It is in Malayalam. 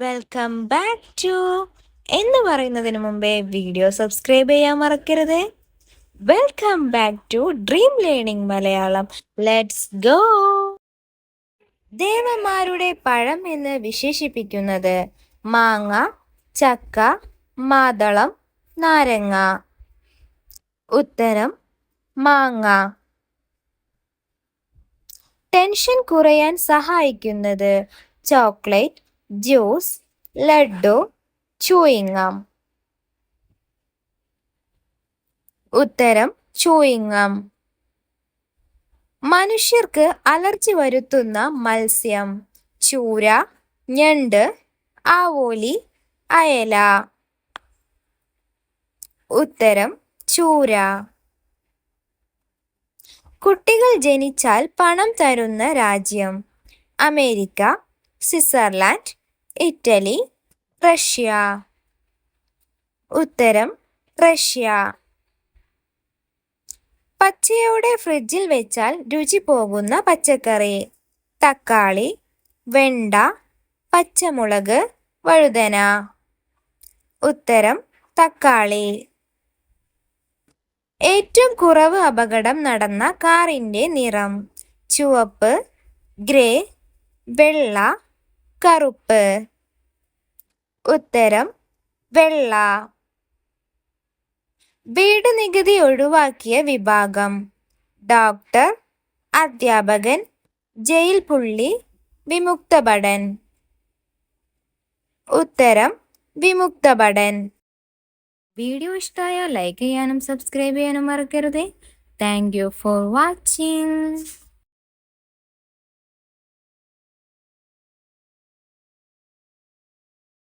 വെൽക്കം ബാക്ക് ടു എന്ന് പറയുന്നതിന് മുമ്പേ വീഡിയോ സബ്സ്ക്രൈബ് ചെയ്യാൻ മറക്കരുത്. Welcome back to dream learning Malayalam. Let's go ദേവന്മാരുടെ പഴം എന്ന് വിശേഷിപ്പിക്കുന്നത് മാങ്ങ ചക്ക മാതളം നാരങ്ങ. ഉത്തരം മാങ്ങ. ടെൻഷൻ കുറയാൻ സഹായിക്കുന്നത് ചോക്ലേറ്റ് ജ്യൂസ് ലഡു ചൂയിങ്ങം. ഉത്തരം ചൂയിങ്ങം. മനുഷ്യർക്ക് അലർജി വരുത്തുന്ന മത്സ്യം. ചൂര ഞണ്ട് ആവോലി അയല. ഉത്തരം ചൂര. കുട്ടികൾ ജനിച്ചാൽ പണം തരുന്ന രാജ്യം. America Switzerland Italy Russia. ഉത്തരം റഷ്യ. പച്ചയോടെ ഫ്രിഡ്ജിൽ വെച്ചാൽ രുചി പോകുന്ന പച്ചക്കറി. തക്കാളി വെണ്ട പച്ചമുളക് വഴുതന. ഉത്തരം തക്കാളി. ഏറ്റവും കുറവ് അപകടം നടന്ന കാറിന്റെ നിറം. ചുവപ്പ് ഗ്രേ വെള്ള കറുപ്പ്. ഉത്തരം വെള്ള. വീട് നികുതി ഒഴിവാക്കിയ വിഭാഗം. ഡോക്ടർ അധ്യാപകൻ ജയിൽ പുള്ളി വിമുക്തഭടൻ ഉത്തരം വിമുക്തഭടൻ വീഡിയോ ഇഷ്ടമായാൽ ലൈക്ക് ചെയ്യാനും സബ്സ്ക്രൈബ് ചെയ്യാനും മറക്കരുത്. Thank you for watching.